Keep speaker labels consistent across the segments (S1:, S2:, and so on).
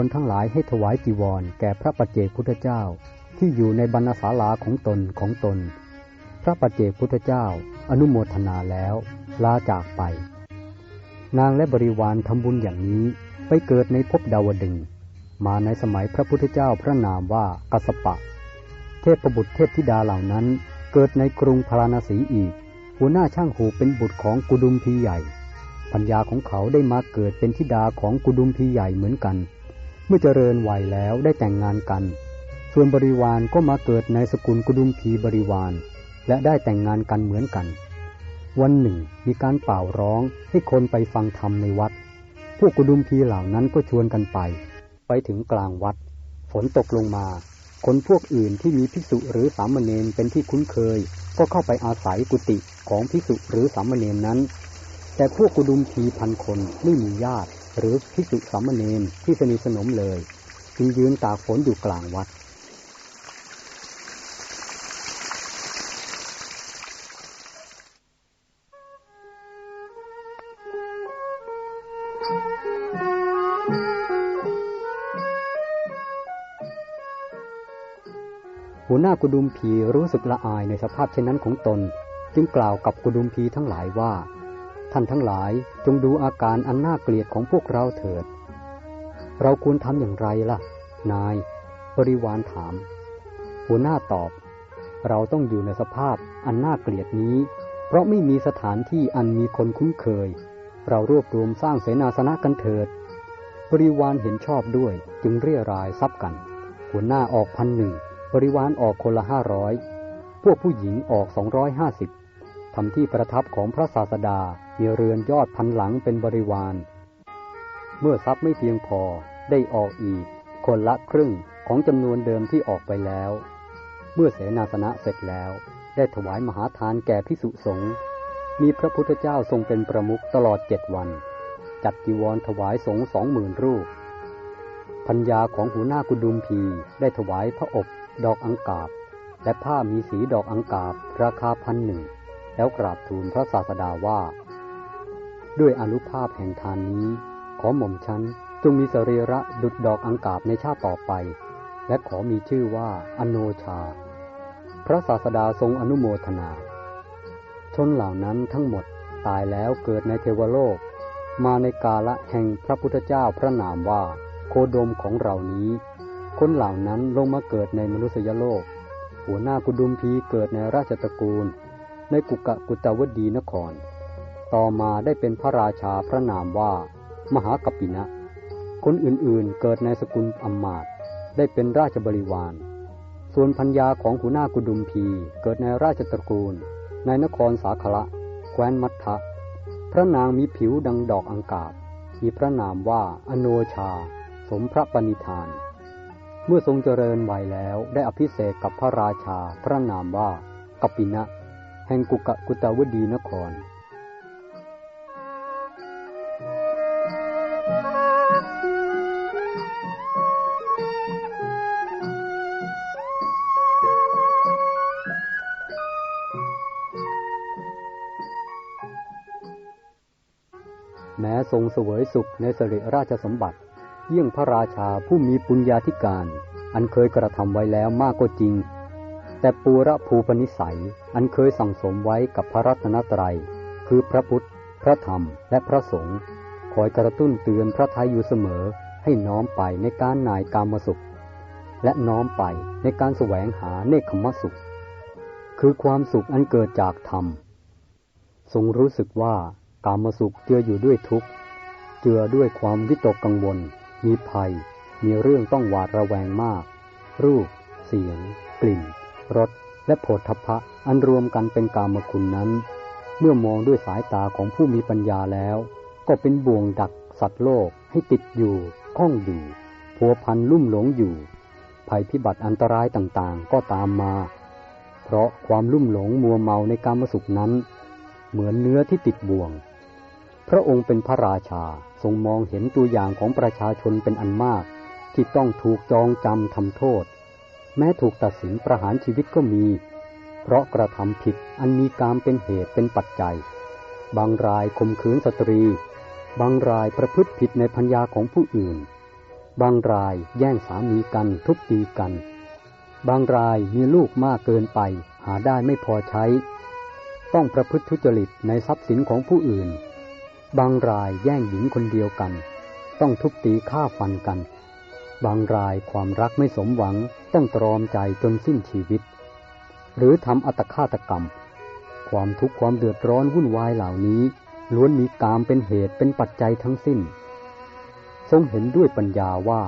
S1: คนทั้งหลายให้ถวายจีวร แก่พระปัจเจกพุทธเจ้า ที่อยู่ในบรรณศาลาของตนของตน พระปัจเจกพุทธเจ้า อนุโมทนาแล้วลาจากไป นางและบริวารทำบุญอย่างนี้ไปเกิดในภพดาวดึงมาในสมัยพระพุทธเจ้าพระนามว่ากัสสปะ เทพบุตรเทพธิดาเหล่านั้น เกิดในกรุงพาราณสีอีก หัวหน้าช่างหูเป็นบุตรของกุดุมพีใหญ่ ปัญญาของเขาได้มาเกิดเป็นธิดาของกุดุมพีใหญ่เหมือนกัน เมื่อเจริญวัยแล้วได้แต่งงานกัน ส่วนบริวารก็มาเกิดในสกุลกุดุมพีบริวาร และได้แต่งงานกันเหมือนกัน วันหนึ่งมีการเป่าร้องให้คนไปฟังธรรมในวัด พวกกุดุมพีเหล่านั้นก็ชวนกันไป ไปถึงกลางวัด ฝนตกลงมา คนพวกอื่นที่มีภิกษุหรือสามเณรเป็นที่คุ้นเคย ก็เข้าไปอาศัยกุฏิของภิกษุหรือสามเณรนั้น แต่พวกกุดุมพีพันคนไม่มีญาติ หรือภิกษุสามเณรที่สนิทสนมเลยจึงยืนตากฝนอยู่กลางวัด หัวหน้ากุดุมพีรู้สึกละอายในสภาพเช่นนั้นของตน จึงกล่าวกับกุดุมพีทั้งหลายว่า ท่านทั้งหลายจงดูอาการอันน่าเกลียดของพวกเราเถิด เราควรทำอย่างไรล่ะ นาย บริวารถาม หัวหน้าตอบ เราต้องอยู่ในสภาพอันน่าเกลียดนี้ เพราะไม่มีสถานที่อันมีคนคุ้นเคย เรารวบรวมสร้างเสนาสนะกันเถิด บริวารเห็นชอบด้วยจึงเรียรายทรัพย์กัน หัวหน้าออกพันหนึ่งบริวารออกคนละห้าร้อยพวกผู้หญิงออกสองร้อยห้าสิบ ทำที่ประทับของพระศาสดา มีเรือนยอดพันหลังเป็นบริวาร เมื่อทรัพย์ไม่เพียงพอได้ออกอีก คนละครึ่งของจำนวนเดิมที่ออกไปแล้ว เมื่อเสนาสนะเสร็จแล้ว ได้ถวายมหาทานแก่พิสุสงฆ์มีพระพุทธเจ้าทรงเป็นประมุขตลอดเจ็ดวัน จัดจีวรถวายสงฆ์สองหมื่นรูปพัญญาของหัวหน้ากุดุมพีได้ถวายพระอบดอกอังกาบ และผ้ามีสีดอกอังกาบราคาพันหนึ่ง แล้วกราบทูลพระศาสดาว่า ด้วยอนุภาพแห่งทานนี้ ขอหม่อมฉันจงมีสรีระดุดดอกอังกาบในชาติต่อไป และขอมีชื่อว่าอโนชา พระศาสดาทรงอนุโมทนา ชนเหล่านั้นทั้งหมดตายแล้วเกิดในเทวโลก มาในกาละแห่งพระพุทธเจ้าพระนามว่าโคดมของเรานี้ คนเหล่านั้นลงมาเกิดในมนุษยโลก หัวหน้ากุดุมพีเกิดในราชตระกูล ในกุกะกุตวดีนคร ต่อมาได้เป็นพระราชาพระนามว่า มหากัปปินะ คนอื่นๆเกิดในสกุลอัมมาต์ได้เป็นราชบริวาร ส่วนพัญญาของหัวหน้ากุดุมพีเกิดในราชตระกูล ในนครสาขละแคว้นมัททะพระนางมีผิวดังดอกอังกาบ มีพระนามว่าอโนชา สมพระปณิธาน เมื่อทรงเจริญวัยแล้วได้อภิเษกกับพระราชาพระนามว่ากัปปินะ แห่งกุกะกุตาวดีนคร แม้ทรงเสวยสุขในสิริราชสมบัติ เยี่ยงพระราชาผู้มีปุญญาธิการ อันเคยกระทำไว้แล้วมากก็จริง แต่ปูระภูปนิสัยอันเคยสั่งสมไว้กับพระรัตนตรัย คือพระพุทธ พระธรรม และพระสงฆ์คอยกระตุ้นเตือนพระทัยอยู่เสมอให้น้อมไปในการนายกามสุข และน้อมไปในการแสวงหาเนคขมสุข คือความสุขอันเกิดจากธรรม ทรงรู้สึกว่ากามสุขเจืออยู่ด้วยทุกข์ เจือด้วยความวิตกกังวล มีภัย มีเรื่องต้องหวาดระแวงมาก รูป เสียง กลิ่น รสและโผฏฐพะอันรวมกันเป็นกามคุณนั้น เมื่อมองด้วยสายตาของผู้มีปัญญาแล้ว ก็เป็นบ่วงดักสัตว์โลกให้ติดอยู่ข้องอยู่พัวพันลุ่มหลงอยู่ ภัยพิบัติอันตรายต่างๆ ก็ตามมา เพราะความลุ่มหลงมัวเมาในกามสุขนั้น เหมือนเนื้อที่ติดบ่วง พระองค์เป็นพระราชาทรงมองเห็นตัวอย่างของประชาชนเป็นอันมาก ที่ต้องถูกจองจำทำโทษ แม้ถูกตัดสินประหารชีวิตก็มี เพราะกระทำผิดอันมีกามเป็นเหตุเป็นปัจจัย บางรายข่มขืนสตรี บางรายประพฤติผิดในพัญญาของผู้อื่น บางรายแย่งสามีกันทุบตีกัน บางรายมีลูกมากเกินไป หาได้ไม่พอใช้ ต้องประพฤติทุจริตในทรัพย์สินของผู้อื่น บางรายแย่งหญิงคนเดียวกัน ต้องทุบตีฆ่าฟันกัน บางรายความรักไม่สมหวังต้องตรอมใจจนสิ้นชีวิต หรือทำอัตฆาตกรรม ความทุกข์ความเดือดร้อนวุ่นวายเหล่านี้ ล้วนมีกามเป็นเหตุเป็นปัจจัยทั้งสิ้น ทรงเห็นด้วยปัญญาว่า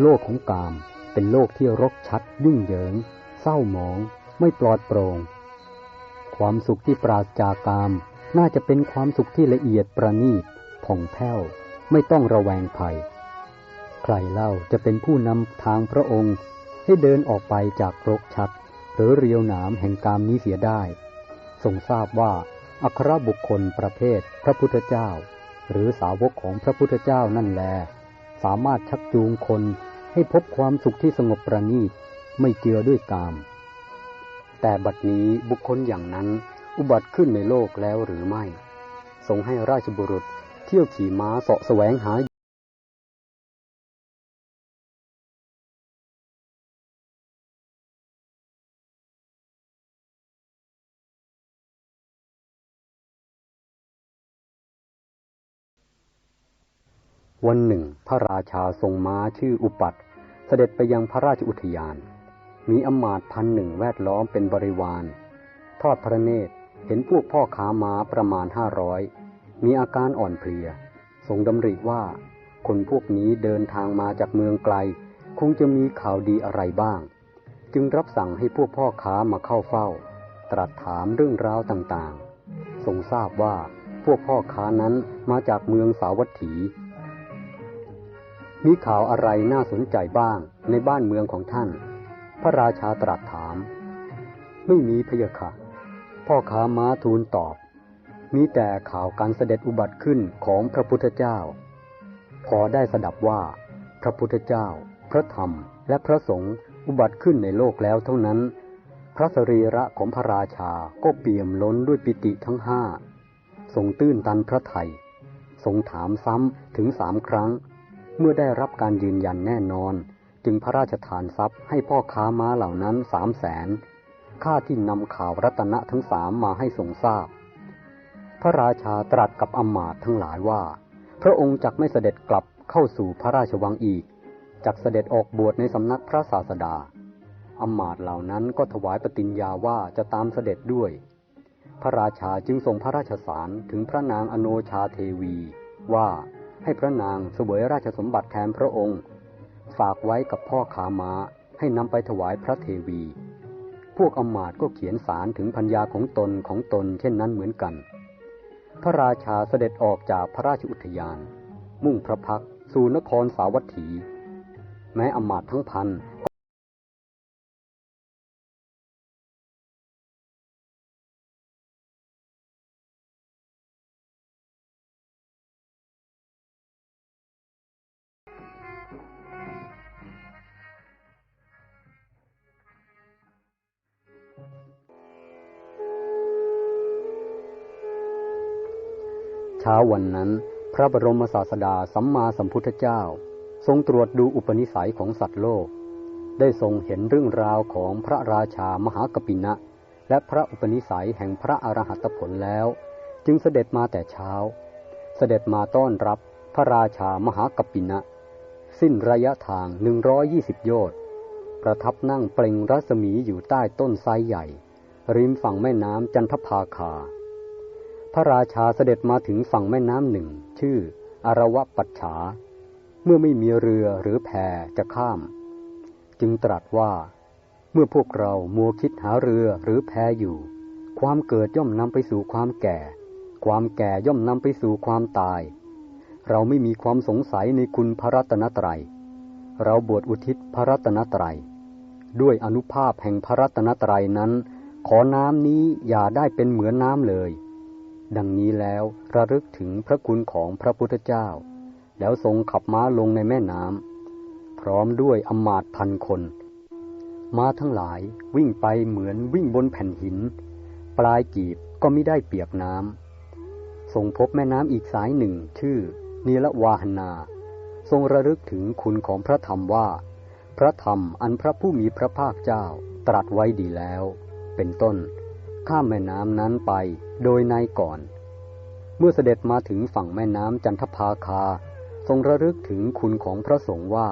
S1: โลกของกามเป็นโลกที่รกชัด ยุ่งเหยิง เศร้าหมอง ไม่ปลอดโปร่งความสุขที่ปราศจากกาม น่าจะเป็นความสุขที่ละเอียดประณีตผ่องแผ้ว ไม่ต้องระแวงภัย รเล่าจะเป็นผู้นำทางพระองค์ ให้เดินออกไปจากรกชัด หรือเรียวหนามแห่งกามนี้เสียได้ ทรงทราบว่าอัครบุคคลประเภทพระพุทธเจ้า หรือสาวกของพระพุทธเจ้านั่นแล สามารถชักจูงคนให้พบความสุขที่สงบประณีตไม่เจือด้วยกาม แต่บัดนี้บุคคลอย่างนั้นอุบัติขึ้นในโลกแล้วหรือไม่ทรงให้ราชบุรุษเที่ยวขี่ม้าเสาะแสวงหา วันหนึ่ง พระราชาทรงม้าชื่ออุปัตเสด็จไปยังพระราชอุทยาน มีอมาตย์พันหนึ่งแวดล้อมเป็นบริวาร ทอดพระเนตรเห็นพวกพ่อค้าม้าประมาณห้าร้อยมีอาการอ่อนเพลีย ทรงดำริว่า คนพวกนี้เดินทางมาจากเมืองไกล คงจะมีข่าวดีอะไรบ้าง จึงรับสั่งให้พวกพ่อค้ามาเข้าเฝ้า ตรัสถามเรื่องราวต่างๆ ทรงทราบว่าพวกพ่อค้านั้นมาจากเมืองสาวัตถี มีข่าวอะไรน่าสนใจบ้างในบ้านเมืองของท่าน พระราชาตรัสถาม ไม่มีพะยะค่ะ พ่อค้าม้าทูลตอบ มีแต่ข่าวการเสด็จอุบัติขึ้นของพระพุทธเจ้า พอได้สดับว่า พระพุทธเจ้า พระธรรม และพระสงฆ์อุบัติขึ้นในโลกแล้วเท่านั้น พระสรีระของพระราชาก็เปี่ยมล้นด้วยปิติทั้งห้าทรงตื้นตันพระไทยทรงถามซ้ำถึงสามครั้ง เมื่อได้รับการยืนยันแน่นอน จึงพระราชทานทรัพย์ให้พ่อค้าม้าเหล่านั้นสามแสนค่าที่นำข่าวรัตนะทั้งสามมาให้ทรงทราบ พระราชาตรัสกับอำมาตย์ทั้งหลายว่า พระองค์จักไม่เสด็จกลับเข้าสู่พระราชวังอีกจักเสด็จออกบวชในสำนักพระศาสดาอำมาตย์เหล่านั้นก็ถวายปฏิญญาว่าจะตามเสด็จด้วย พระราชาจึงส่งพระราชสารถึงพระนางอโนชาเทวีว่า ให้พระนางเสวยราชสมบัติแทนพระองค์ ฝากไว้กับพ่อขาม้าให้นำไปถวายพระเทวี พวกอมาตก็เขียนสารถึงพัญญาของตนของตนเช่นนั้นเหมือนกัน พระราชาเสด็จออกจากพระราชอุทยาน มุ่งพระพักสู่นครสาวัตถี แม้อำมาตทั้งพัน วันนั้น พระบรมศาสดาสัมมาสัมพุทธเจ้า ทรงตรวจดูอุปนิสัยของสัตว์โลก ได้ทรงเห็นเรื่องราวของพระราชามหากปินะ และพระอุปนิสัยแห่งพระอรหัตผลแล้ว จึงเสด็จมาแต่เช้า เสด็จมาต้อนรับพระราชามหากปินะ สิ้นระยะทาง 120 โยชน์ประทับนั่งเปล่งรัศมีอยู่ใต้ต้นไทรใหญ่ ริมฝั่งแม่น้ำจันทภาคา ระราชาเสด็จมาถึงฝั่งแม่น้ำหนึ่ง ชื่ออารวะปัจฉา เมื่อไม่มีเรือหรือแพจะข้าม จึงตรัสว่า เมื่อพวกเรามัวคิดหาเรือหรือแพอยู่ ความเกิดย่อมนำไปสู่ความแก่ ความแก่ย่อมนำไปสู่ความตาย เราไม่มีความสงสัยในคุณพระรัตนตรัย เราบวชอุทิศพระรัตนตรัย ด้วยอนุภาพแห่งพระรัตนตรัยนั้น ขอน้ำนี้อย่าได้เป็นเหมือนน้ำเลย ดังนี้แล้วระลึกถึงพระคุณของพระพุทธเจ้า แล้วทรงขับม้าลงในแม่น้ำพร้อมด้วยอมาตย์พันคน ม้าทั้งหลายวิ่งไปเหมือนวิ่งบนแผ่นหิน ปลายกีบก็ไม่ได้เปียกน้ำทรงพบแม่น้ำอีกสายหนึ่งชื่อนีละวาหนา ทรงระลึกถึงคุณของพระธรรมว่า พระธรรมอันพระผู้มีพระภาคเจ้าตรัสไว้ดีแล้ว เป็นต้น ข้ามแม่น้ำนั้นไปโดยในก่อน เมื่อเสด็จมาถึงฝั่งแม่น้ำจันทภาคา ทรงระลึกถึงคุณของพระสงฆ์ว่า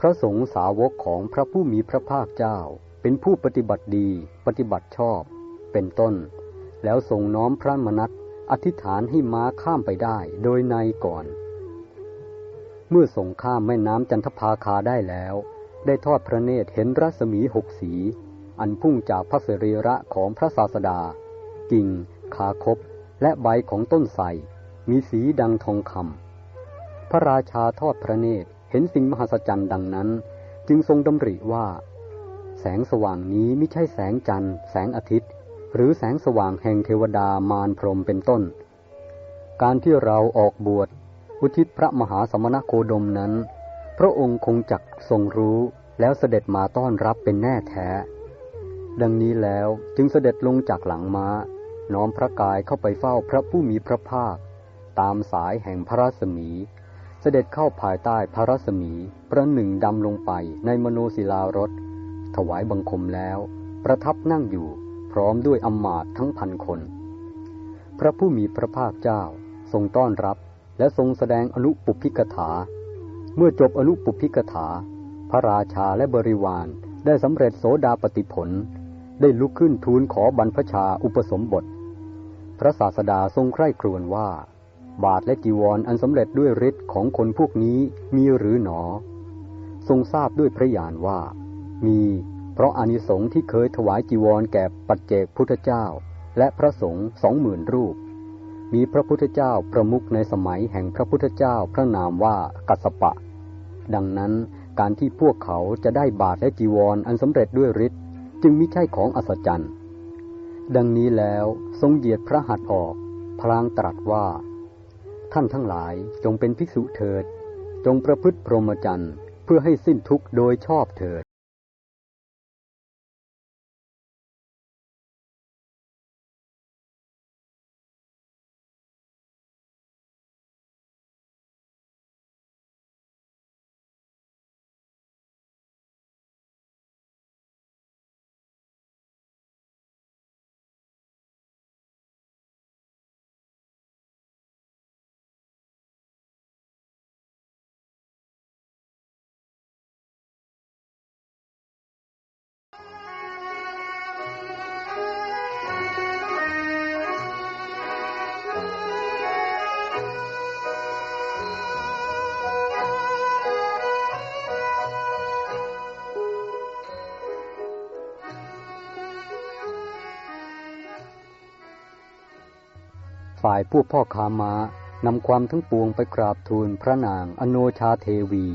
S1: พระสงฆ์สาวกของพระผู้มีพระภาคเจ้า เป็นผู้ปฏิบัติดีปฏิบัติชอบ เป็นต้น แล้วทรงน้อมพระมนัตอธิษฐานให้ม้าข้ามไปได้โดยในก่อน เมื่อส่งข้ามแม่น้ำจันทภาคาได้แล้ว ได้ทอดพระเนตรเห็นรัศมีหกสี อันพุ่งจากพระสรีระของพระศาสดา กิ่งขาคบและใบของต้นไทรมีสีดังทองคำพระราชาทอดพระเนตรเห็นสิ่งมหัศจรรย์ดังนั้น จึงทรงดำริว่า แสงสว่างนี้ไม่ใช่แสงจันทร์แสงอาทิตย์ หรือแสงสว่างแห่งเทวดามารพรหมเป็นต้น การที่เราออกบวชอุทิศพระมหาสมณโคดมนั้น พระองค์คงจักทรงรู้แล้วเสด็จมาต้อนรับเป็นแน่แท้ ดังนี้แล้วจึงเสด็จลงจากหลังม้า น้อมพระกายเข้าไปเฝ้าพระผู้มีพระภาค ตามสายแห่งพระรัศมี เสด็จเข้าภายใต้พระรัศมีประหนึ่งดำลงไปในมโนศิลารถ ถวายบังคมแล้ว ประทับนั่งอยู่พร้อมด้วยอำมาตย์ทั้งพันคน พระผู้มีพระภาคเจ้าทรงต้อนรับและทรงแสดงอนุปุพิกถา เมื่อจบอนุปุพิกถา พระราชาและบริวารได้สำเร็จโสดาปติผล ได้ลุกขึ้นทูลขอบรรพชาอุปสมบท พระศาสดาทรงใคร่ครวญว่า บาทและจีวรออันสำเร็จด้วยฤทธิ์ของคนพวกนี้มีหรือหนอ ทรงทราบด้วยพระญาณว่า มี เพราะอานิสงส์ที่เคยถวายจีวรแก่ปัจเจกพุทธเจ้า และพระสงฆ์สองหมื่นรูป มีพระพุทธเจ้าประมุขในสมัยแห่งพระพุทธเจ้าพระนามว่ากัสสปะ ดังนั้นการที่พวกเขาจะได้บาทและจีวรออันสำเร็จด้วยฤทธิ์ จึงมิใช่ของอัศจรรย์ ดังนี้แล้วทรงเหยียดพระหัตถ์ออก พลางตรัสว่า ท่านทั้งหลายจงเป็นภิกษุเถิด จงประพฤติพรหมจรรย์เพื่อให้สิ้นทุกข์โดยชอบเถิด ฝ่ายพวกพ่อคาม้านำความทั้งปวงไปกราบทูลพระนางอโนชาเทวี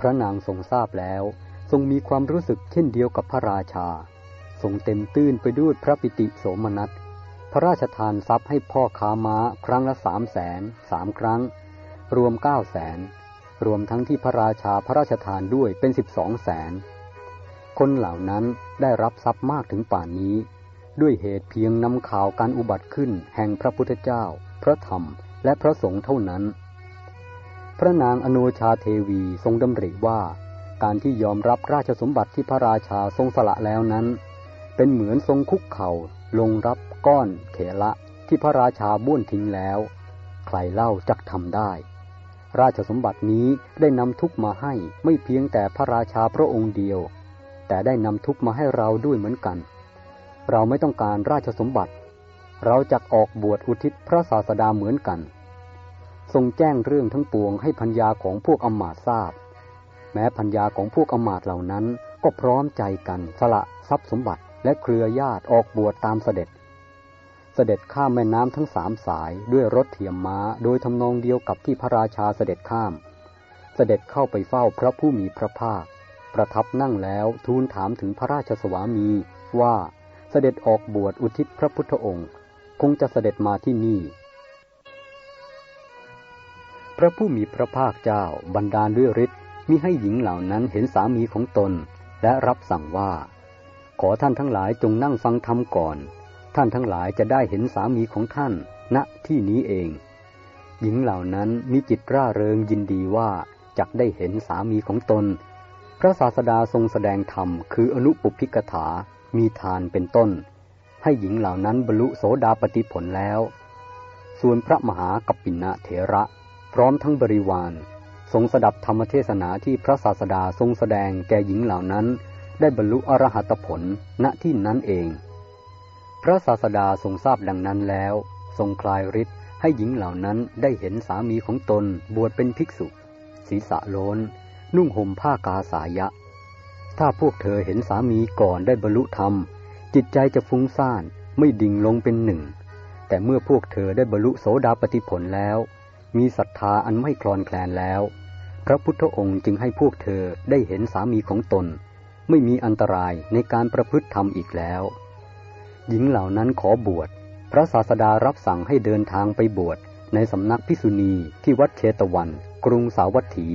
S1: พระนางทรงทราบแล้ว ทรงมีความรู้สึกเช่นเดียวกับพระราชา ทรงเต็มตื้นไปด้วยพระปิติโสมนัส พระราชทานทรัพย์ให้พ่อคาม้าครั้งละสามแสนสามครั้ง รวมเก้าแสนรวมทั้งที่พระราชาพระราชทานด้วยเป็นสิบสองแสนคนเหล่านั้นได้รับทรัพย์มากถึงป่านนี้ ด้วยเหตุเพียงนำข่าวการอุบัติขึ้นแห่งพระพุทธเจ้า พระธรรม และพระสงฆ์เท่านั้น พระนางอโนชาเทวีทรงดำริว่า การที่ยอมรับราชสมบัติที่พระราชาทรงสละแล้วนั้น เป็นเหมือนทรงคุกเข่าลงรับก้อนเขละที่พระราชาบ้วนทิ้งแล้ว ใครเล่าจักทำได้ ราชสมบัตินี้ได้นำทุกมาให้ไม่เพียงแต่พระราชาพระองค์เดียว แต่ได้นำทุกมาให้เราด้วยเหมือนกัน เราไม่ต้องการราชสมบัติ เราจะออกบวชอุทิศพระศาสดาเหมือนกัน ทรงแจ้งเรื่องทั้งปวงให้พัญญาของพวกอมาตทราบ แม้พัญญาของพวกอมาตเหล่านั้นก็พร้อมใจกันสละทรัพย์สมบัติและเครือญาติออกบวชตามเสด็จ เสด็จข้ามแม่น้ำทั้งสามสายด้วยรถเทียมม้าโดยทำนองเดียวกับที่พระราชาเสด็จข้าม เสด็จเข้าไปเฝ้าพระผู้มีพระภาค ประทับนั่งแล้วทูลถามถึงพระราชสวามีว่า สด็จออกบวชอุทิศพระพุทธองค์ คงจะเสด็จมาที่นี่ พระผู้มีพระภาคเจ้าบันดาลด้วยฤทธิ์มิให้หญิงเหล่านั้นเห็นสามีของตน และรับสั่งว่า ขอท่านทั้งหลายจงนั่งฟังธรรมก่อน ท่านทั้งหลายจะได้เห็นสามีของท่านณที่นี้เอง หญิงเหล่านั้นมีจิตร่าเริงยินดีว่าจักได้เห็นสามีของตน พระศาสดาทรงแสดงธรรมคืออนุปุพิกถา มีทานเป็นต้น ให้หญิงเหล่านั้นบรรลุโสดาปติผลแล้ว ส่วนพระมหากัปปินะเถระ พร้อมทั้งบริวาร ทรงสดับธรรมเทศนาที่พระศาสดาทรงแสดงแก่หญิงเหล่านั้น ได้บรรลุอรหัตผลณที่นั้นเอง พระศาสดาทรงทราบดังนั้นแล้ว ทรงคลายฤทธิ์ให้หญิงเหล่านั้นได้เห็นสามีของตนบวชเป็นภิกษุ ศีรษะโลนนุ่งห่มผ้ากาสายะ ถ้าพวกเธอเห็นสามีก่อนได้บรรลุธรรม จิตใจจะฟุ้งซ่านไม่ดิ่งลงเป็นหนึ่ง แต่เมื่อพวกเธอได้บรรลุโสดาปติผลแล้ว มีศรัทธาอันไม่คลอนแคลนแล้ว พระพุทธองค์จึงให้พวกเธอได้เห็นสามีของตน ไม่มีอันตรายในการประพฤติธรรมอีกแล้ว หญิงเหล่านั้นขอบวช พระศาสดารับสั่งให้เดินทางไปบวชในสำนักพิสุณีที่วัดเชตวัน กรุงสาวัตถี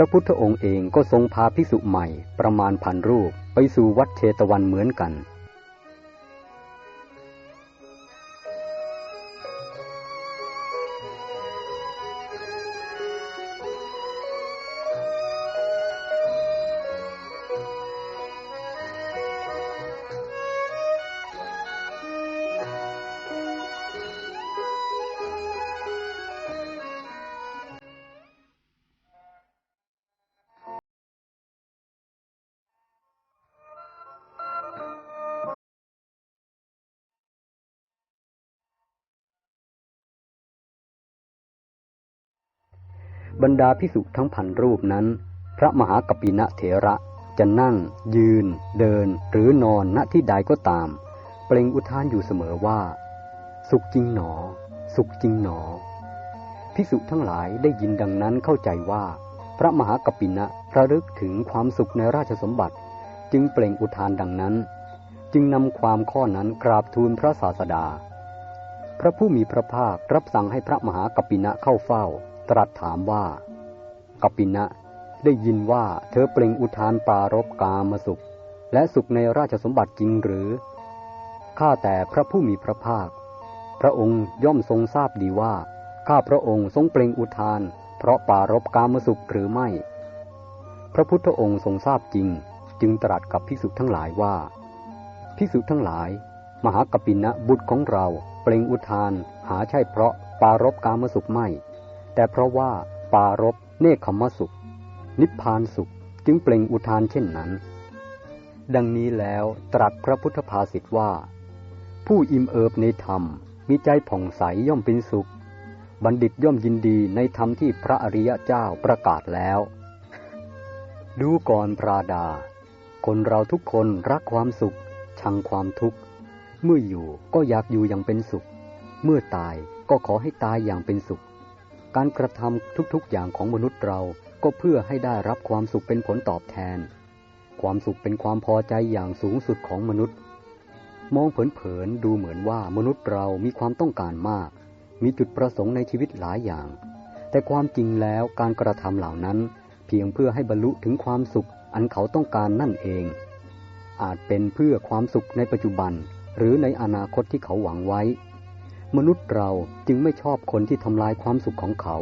S1: ระพุทธองค์เองก็ทรงพาภิกษุใหม่ประมาณพันรูปไปสู่วัดเชตวันเหมือนกัน บรรดาพิสุทั้งพันรูปนั้น พระมหากปินะเถระจะนั่ง ยืน เดิน หรือนอนณที่ใดก็ตาม เปล่งอุทานอยู่เสมอว่า สุขจริงหนอ สุขจริงหนอพิสุทั้งหลายได้ยินดังนั้นเข้าใจว่า พระมหากปินะระลึกถึงความสุขในราชสมบัติ จึงเปล่งอุทานดังนั้น จึงนำความข้อนั้นกราบทูลพระศาสดา พระผู้มีพระภาครับสั่งให้พระมหากปินะเข้าเฝ้า ตรัสถามว่ากัปปินะได้ยินว่าเธอเปล่งอุทานปรารบกามสุข และสุขในราชสมบัติจริงหรือ ข้าแต่พระผู้มีพระภาค พระองค์ย่อมทรงทราบดีว่า ข้าพระองค์ทรงเปล่งอุทาน เพราะปารบกามสุขหรือไม่ พระพุทธองค์ทรงทราบจริง จึงตรัสกับภิกษุทั้งหลายว่า ภิกษุทั้งหลาย มหากัปปินะบุตรของเราเปล่งอุทานหาใช่เพราะปารบกามสุขไม่ แต่เพราะว่าปารบเนคขมสุข นิพพานสุขจึงเปล่งอุทานเช่นนั้น ดังนี้แล้วตรัสพระพุทธภาษิตว่า ผู้อิ่มเอิบในธรรมมีใจผ่องใสย่อมเป็นสุข บัณฑิตย่อมยินดีในธรรมที่พระอริยเจ้าประกาศแล้ว ดูก่อนพระดา คนเราทุกคนรักความสุข ชังความทุกข์ เมื่ออยู่ก็อยากอยู่อย่างเป็นสุข เมื่อตายก็ขอให้ตายอย่างเป็นสุข การกระทำทุกๆอย่างของมนุษย์เราก็เพื่อให้ได้รับความสุขเป็นผลตอบแทน ความสุขเป็นความพอใจอย่างสูงสุดของมนุษย์ มองเผินๆดูเหมือนว่ามนุษย์เรามีความต้องการมาก มีจุดประสงค์ในชีวิตหลายอย่าง แต่ความจริงแล้วการกระทำเหล่านั้น เพียงเพื่อให้บรรลุถึงความสุขอันเขาต้องการนั่นเอง อาจเป็นเพื่อความสุขในปัจจุบัน หรือในอนาคตที่เขาหวังไว้ มนุษย์เราจึงไม่ชอบคนที่ทำลายความสุขของเขา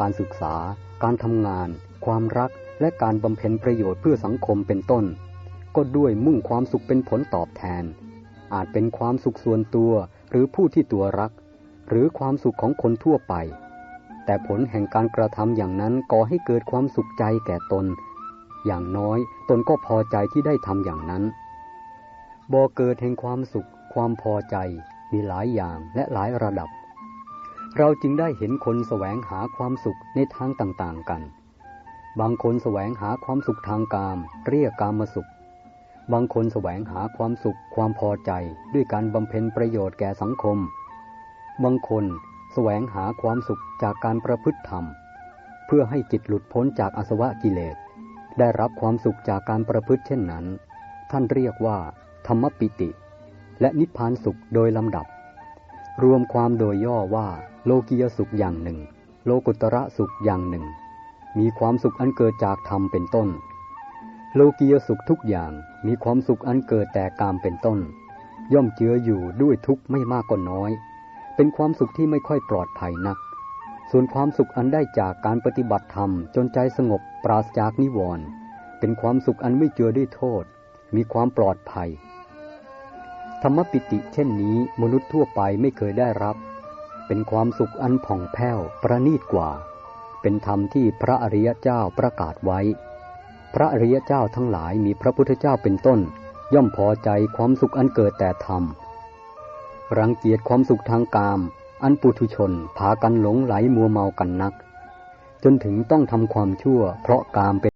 S1: การศึกษา การทำงาน ความรัก และการบำเพ็ญประโยชน์เพื่อสังคมเป็นต้น ก็ด้วยมุ่งความสุขเป็นผลตอบแทน อาจเป็นความสุขส่วนตัวหรือผู้ที่ตัวรัก หรือความสุขของคนทั่วไป แต่ผลแห่งการกระทำอย่างนั้นก่อให้เกิดความสุขใจแก่ตน อย่างน้อยตนก็พอใจที่ได้ทำอย่างนั้นบ่อเกิดแห่งความสุข ความพอใจ มีหลายอย่างและหลายระดับ เราจึงได้เห็นคนแสวงหาความสุขในทางต่างๆกัน บางคนแสวงหาความสุขทางกาม เรียกกามสุข บางคนแสวงหาความสุขความพอใจด้วยการบำเพ็ญประโยชน์แก่สังคม บางคนแสวงหาความสุขจากการประพฤติธรรม เพื่อให้จิตหลุดพ้นจากอาสวะกิเลส ได้รับความสุขจากการประพฤติเช่นนั้น ท่านเรียกว่า ธรรมปิติ และนิพพานสุขโดยลำดับ รวมความโดยย่อว่าโลกียสุขอย่างหนึ่ง โลกุตระสุขอย่างหนึ่ง มีความสุขอันเกิดจากธรรมเป็นต้น โลกียสุขทุกอย่างมีความสุขอันเกิดแต่กามเป็นต้น ย่อมเจืออยู่ด้วยทุกข์ไม่มากก็น้อย เป็นความสุขที่ไม่ค่อยปลอดภัยนัก ส่วนความสุขอันได้จากการปฏิบัติธรรมจนใจสงบปราศจากนิวรณ์เป็นความสุขอันไม่เจือด้วยโทษ มีความปลอดภัย ธรรมปิติเช่นนี้มนุษย์ทั่วไปไม่เคยได้รับ เป็นความสุขอันผ่องแผ้วประณีตกว่า เป็นธรรมที่พระอริยเจ้าประกาศไว้ พระอริยเจ้าทั้งหลายมีพระพุทธเจ้าเป็นต้น ย่อมพอใจความสุขอันเกิดแต่ธรรม รังเกียจความสุขทางกาม อันปุถุชนพากันหลงไหลมัวเมากันนัก จนถึงต้องทำความชั่วเพราะกามเป็น